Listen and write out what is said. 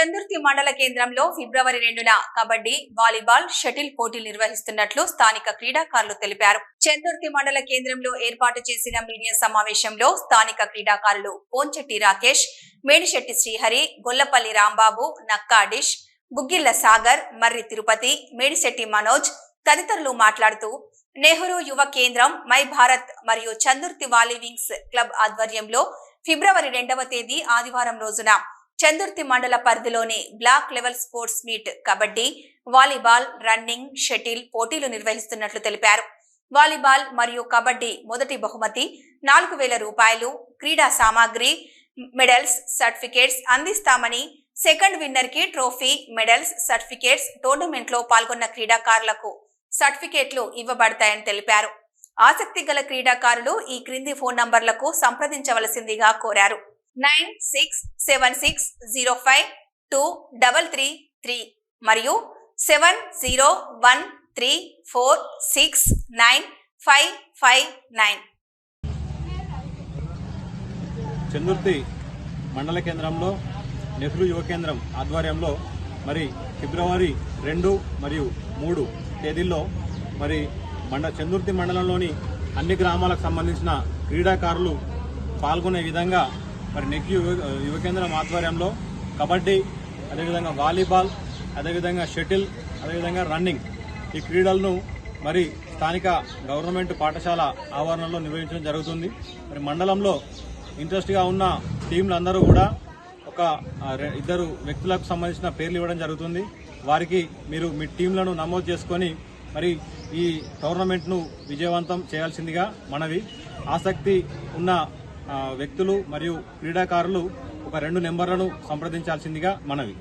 చందుర్తి మండల కేంద్రంలో ఫిబ్రవరి రెండున కబడ్డీ వాలీబాల్ షటిల్ పోటీలు నిర్వహిస్తున్నట్లు స్థానిక క్రీడాకారులు తెలిపారు. చందుర్తి మండల కేంద్రంలో ఏర్పాటు చేసిన మీడియా సమావేశంలో స్థానిక క్రీడాకారులు పోంచెట్టి రాకేష్ మేడిశెట్టి శ్రీహరి గొల్లపల్లి రాంబాబు నక్కాడిష్ బుగ్గిళ్ళ సాగర్ మర్రి తిరుపతి మేడిశెట్టి మనోజ్ తదితరులు మాట్లాడుతూ నెహ్రూ యువ కేంద్రం మై భారత్ మరియు చందుర్తి వాలీ వింగ్స్ క్లబ్ ఆధ్వర్యంలో ఫిబ్రవరి రెండవ తేదీ ఆదివారం రోజున చందుర్తి మండల పరిధిలోని block level sports meet kabaddi volleyball running shuttle పోటీలు నిర్వహిస్తున్నట్లు తెలిపారు. వాలీబాల్ మరియు కబడ్డీ మొదటి బహుమతి నాలుగు వేల రూపాయలు క్రీడా సామాగ్రి మెడల్స్ సర్టిఫికేట్స్ అందిస్తామని సెకండ్ విన్నర్కి ట్రోఫీ మెడల్స్ సర్టిఫికేట్స్ టోర్నమెంట్లో పాల్గొన్న క్రీడాకారులకు సర్టిఫికేట్లు ఇవ్వబడతాయని తెలిపారు. ఆసక్తి గల క్రీడాకారులు ఈ క్రింది ఫోన్ నంబర్లకు సంప్రదించవలసిందిగా కోరారు. Nine six seven six zero five two double three three మరియు seven zero one three four six nine five five nine. Chandurthi మండల కేంద్రంలో నెహ్రూ యువ కేంద్రం ఆధ్వర్యంలో మరి ఫిబ్రవరి రెండు మరియు మూడు తేదీల్లో మరి మండ చందుర్తి మండలంలోని అన్ని గ్రామాలకు సంబంధించిన క్రీడాకారులు పాల్గొనే విధంగా మరి నెగ్గి యువ కేంద్రం ఆధ్వర్యంలో కబడ్డీ అదేవిధంగా వాలీబాల్ అదేవిధంగా షటిల్ అదేవిధంగా రన్నింగ్ ఈ క్రీడలను మరి స్థానిక గవర్నమెంట్ పాఠశాల ఆవరణలో నిర్వహించడం జరుగుతుంది. మరి మండలంలో ఇంట్రెస్ట్గా ఉన్న టీంలందరూ కూడా ఒక ఇద్దరు వ్యక్తులకు సంబంధించిన పేర్లు ఇవ్వడం జరుగుతుంది. వారికి మీరు మీ టీంలను నమోదు చేసుకొని మరి ఈ టోర్నమెంట్ను విజయవంతం చేయాల్సిందిగా మనవి. ఆసక్తి ఉన్న వ్యక్తులు మరియు క్రీడాకారులు ఒక రెండు నెంబర్లను సంప్రదించాల్సిందిగా మనవి.